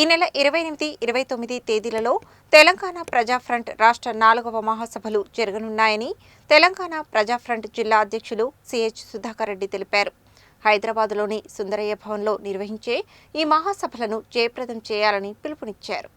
ఈ నెల ఇరవై ఎనిమిది ఇరవై తొమ్మిది తేదీలలో తెలంగాణ ప్రజా ఫ్రంట్ రాష్ట్ర నాలుగవ మహాసభలు జరగనున్నాయని తెలంగాణ ప్రజా ఫ్రంట్ జిల్లా అధ్యక్షులు సిహెచ్ సుధాకర్ రెడ్డి తెలిపారు. హైదరాబాద్లోని సుందరయ్య భవన్లో నిర్వహించే ఈ మహాసభలను జయప్రదం చేయాలని పిలుపునిచ్చారు.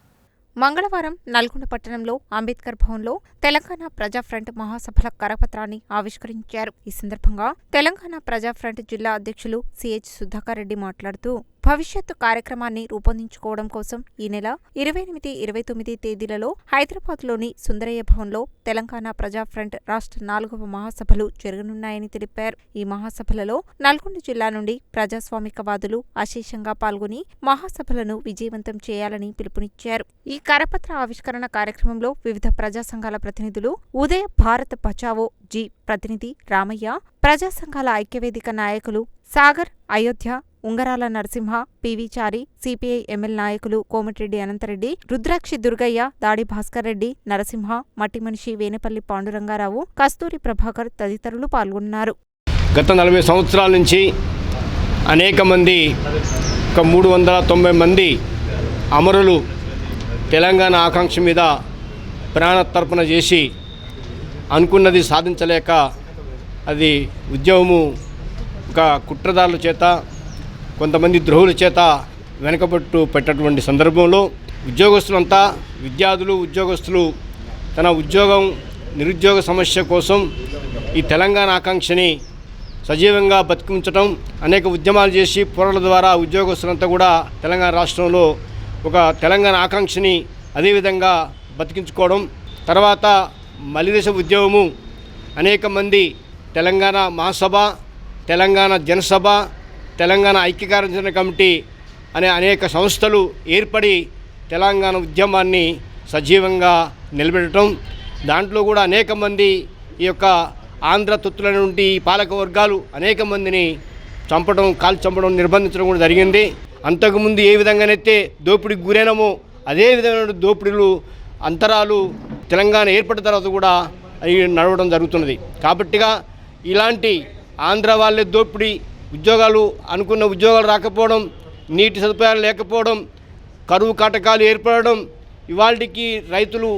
మంగళవారం నల్గొండ పట్టణంలో అంబేద్కర్ భవన్లో తెలంగాణ ప్రజా ఫ్రంట్ మహాసభల కరపత్రాన్ని ఆవిష్కరించారు. ఈ సందర్భంగా తెలంగాణ ప్రజా ఫ్రంట్ జిల్లా అధ్యక్షులు సిహెచ్ సుధాకర్ రెడ్డి మాట్లాడుతూ భవిష్యత్తు కార్యక్రమాన్ని రూపొందించుకోవడం కోసం ఈ నెల ఇరవై ఎనిమిది ఇరవై తొమ్మిది తేదీలలో హైదరాబాద్లోని సుందరయ్య భవన్లో తెలంగాణ ప్రజా ఫ్రంట్ రాష్ట్ర నాలుగవ మహాసభలు జరగనున్నాయని తెలిపారు. ఈ మహాసభలలో నల్గొండ జిల్లా నుండి ప్రజాస్వామికవాదులు అశేషంగా పాల్గొని మహాసభలను విజయవంతం చేయాలని పిలుపునిచ్చారు. ఈ కరపత్ర ఆవిష్కరణ కార్యక్రమంలో వివిధ ప్రజా సంఘాల ప్రతినిధులు ఉదయ భారత్ బచావో జీ ప్రతినిధి రామయ్య ప్రజా సంఘాల ఐక్యవేదిక నాయకులు సాగర్ అయోధ్య ఉంగరాల నరసింహ పివిచారి సిపిఐ ఎమ్మెల్ నాయకులు కోమటిరెడ్డి అనంతరెడ్డి రుద్రాక్షి దుర్గయ్య దాడి భాస్కర్ రెడ్డి నరసింహ మట్టిమనిషి వేనపల్లి పాండురంగారావు కస్తూరి ప్రభాకర్ తదితరులు పాల్గొన్నారు. గత నలభై సంవత్సరాల నుంచి అనేక మంది ఒక మూడు వందల తొంభై మంది అమరులు తెలంగాణ ఆకాంక్ష మీద ప్రాణతర్పణ చేసి అనుకున్నది సాధించలేక అది ఉద్యమము ఒక కుట్రదారుల చేత కొంతమంది ద్రోహుల చేత వెనకబట్టు పెట్టేటువంటి సందర్భంలో ఉద్యోగస్తులంతా విద్యార్థులు ఉద్యోగస్తులు తన ఉద్యోగం నిరుద్యోగ సమస్య కోసం ఈ తెలంగాణ ఆకాంక్షని సజీవంగా బతికించడం అనేక ఉద్యమాలు చేసి పోరాటం ద్వారా ఉద్యోగస్తులంతా కూడా తెలంగాణ రాష్ట్రంలో ఒక తెలంగాణ ఆకాంక్షని అదేవిధంగా బతికించుకోవడం తర్వాత మలిదేశ ఉద్యమము అనేక మంది తెలంగాణ మహాసభ తెలంగాణ జనసభ తెలంగాణ ఐక్యకార్యాచరణ కమిటీ అనే అనేక సంస్థలు ఏర్పడి తెలంగాణ ఉద్యమాన్ని సజీవంగా నిలబెట్టడం దాంట్లో కూడా అనేక మంది ఈ యొక్క ఆంధ్ర తొత్తుల నుండి ఈ పాలక వర్గాలు అనేక మందిని చంపడం కాల్ చంపడం నిర్బంధించడం కూడా జరిగింది. అంతకుముందు ఏ విధంగానైతే దోపిడీకి గురైనమో అదే విధమైన దోపిడీలు అంతరాలు తెలంగాణ ఏర్పడిన తర్వాత కూడా అవి నడవడం జరుగుతున్నది. కాబట్టిగా ఇలాంటి ఆంధ్ర వాళ్ళే దోపిడీ ఉద్యోగాలు అనుకున్న ఉద్యోగాలు రాకపోవడం నీటి సదుపాయాలు లేకపోవడం కరువు కాటకాలు ఏర్పడడం ఇవాళకి రైతులు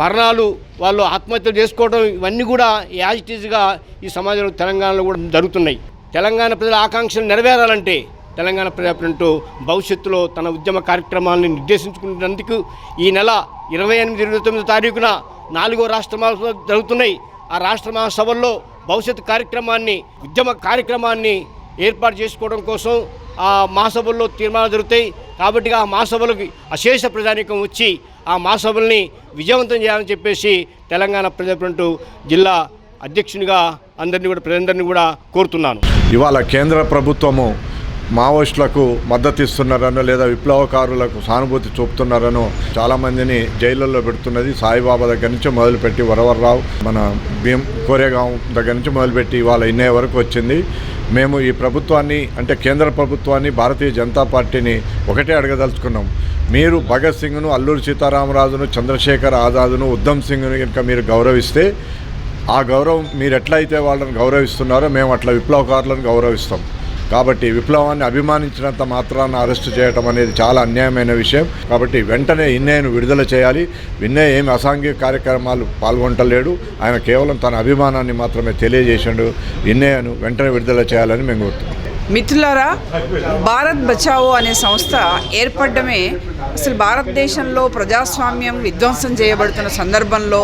మరణాలు వాళ్ళు ఆత్మహత్యలు చేసుకోవడం ఇవన్నీ కూడా యాజిటీజ్గా ఈ సమాజంలో తెలంగాణలో కూడా జరుగుతున్నాయి. తెలంగాణ ప్రజల ఆకాంక్షలు నెరవేరాలంటే తెలంగాణ ప్రజాప్రంటూ భవిష్యత్తులో తన ఉద్యమ కార్యక్రమాలను నిర్దేశించుకునేందుకు ఈ నెల ఇరవై ఎనిమిది ఇరవై తొమ్మిది తారీఖున నాలుగో రాష్ట్ర మహాసభలు జరుగుతున్నాయి. ఆ రాష్ట్ర మహాసభల్లో భవిష్యత్ కార్యక్రమాన్ని ఉద్యమ కార్యక్రమాన్ని ఏర్పాటు చేసుకోవడం కోసం ఆ మహాసభల్లో తీర్మానాలు జరుగుతాయి. కాబట్టి ఆ మహాసభలకు అశేష ప్రజానీకం వచ్చి ఆ మహాసభల్ని విజయవంతం చేయాలని చెప్పేసి తెలంగాణ ప్రజాప్రంటు జిల్లా అధ్యక్షునిగా అందరినీ కూడా ప్రజలందరినీ కూడా కోరుతున్నాను. ఇవాళ కేంద్ర ప్రభుత్వము మావోయిస్టులకు మద్దతు లేదా విప్లవకారులకు సానుభూతి చూపుతున్నారనో చాలామందిని జైళ్ళల్లో పెడుతున్నది సాయిబాబా దగ్గర నుంచి మొదలుపెట్టి వరవర్రావు. మన భీం కోరేగాం దగ్గర నుంచి మొదలుపెట్టి ఇవాళ ఇన్నే వరకు వచ్చింది. మేము ఈ ప్రభుత్వాన్ని అంటే కేంద్ర ప్రభుత్వాన్ని భారతీయ జనతా పార్టీని ఒకటే అడగదలుచుకున్నాం. మీరు భగత్ సింగ్ను అల్లూరి సీతారామరాజును చంద్రశేఖర్ ఆజాద్ను ఉద్దమ్ సింగ్ను కనుక మీరు గౌరవిస్తే ఆ గౌరవం మీరు ఎట్లయితే వాళ్ళని గౌరవిస్తున్నారో మేము అట్లా విప్లవకారులను గౌరవిస్తాం. కాబట్టి విప్లవాన్ని అభిమానించినంత మాత్రాన అరెస్టు చేయటం అనేది చాలా అన్యాయమైన విషయం. కాబట్టి వెంటనే ఇన్నయ్యను విడుదల చేయాలి. విన్నయ్య ఏమి అసాంఘిక కార్యక్రమాలు పాల్గొంటలేడు. ఆయన కేవలం తన అభిమానాన్ని మాత్రమే తెలియజేశాడు ఇన్నయ్యను వెంటనే విడుదల చేయాలని మేము కోరుతున్నాం. మిత్రులారా భారత్ బచావో అనే సంస్థ ఏర్పడమే అసలు భారతదేశంలో ప్రజాస్వామ్యం విధ్వంసం చేయబడుతున్న సందర్భంలో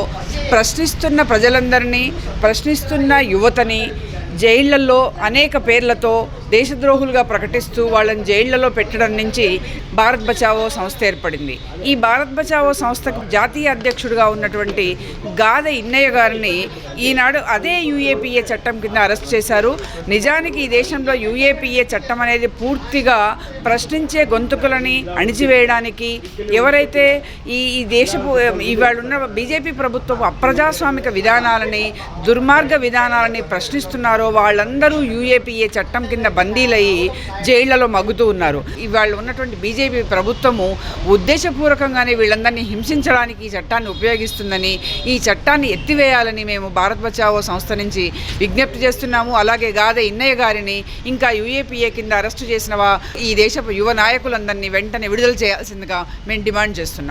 ప్రశ్నిస్తున్న ప్రజలందరినీ ప్రశ్నిస్తున్న యువతని జైళ్ళలో అనేక పేర్లతో దేశద్రోహులుగా ప్రకటిస్తూ వాళ్ళని జైళ్ళలో పెట్టడం నుంచి భారత్ బచావో సంస్థ ఏర్పడింది. ఈ భారత్ బచావో సంస్థకు జాతీయ అధ్యక్షుడిగా ఉన్నటువంటి గాద ఇన్నయ్య గారిని ఈనాడు అదే యూఏపీఏ చట్టం కింద అరెస్ట్ చేశారు. నిజానికి ఈ దేశంలో యూఏపీఏ చట్టం అనేది పూర్తిగా ప్రశ్నించే గొంతుకులని అణిచివేయడానికి ఎవరైతే ఈ ఈ దేశపు ఇవాళ ఉన్న బీజేపీ ప్రభుత్వం అప్రజాస్వామిక విధానాలని దుర్మార్గ విధానాలని ప్రశ్నిస్తున్నారో వాళ్ళందరూ యూఏపీఏ చట్టం కింద బందీలయ్యి జైళ్ళలో మగ్గుతూ ఉన్నారు. ఇవాళ ఉన్నటువంటి బీజేపీ ప్రభుత్వము ఉద్దేశపూర్వకంగానే వీళ్ళందరినీ హింసించడానికి ఈ చట్టాన్ని ఉపయోగిస్తుందని ఈ చట్టాన్ని ఎత్తివేయాలని మేము భారత్ బచావో సంస్థ నుంచి విజ్ఞప్తి చేస్తున్నాము. అలాగే గాదే ఇన్నయ్య గారిని ఇంకా యూఏపీఏ కింద అరెస్టు చేసిన ఈ దేశపు యువ నాయకులందరినీ వెంటనే విడుదల చేయాల్సిందిగా మేము డిమాండ్ చేస్తున్నాం.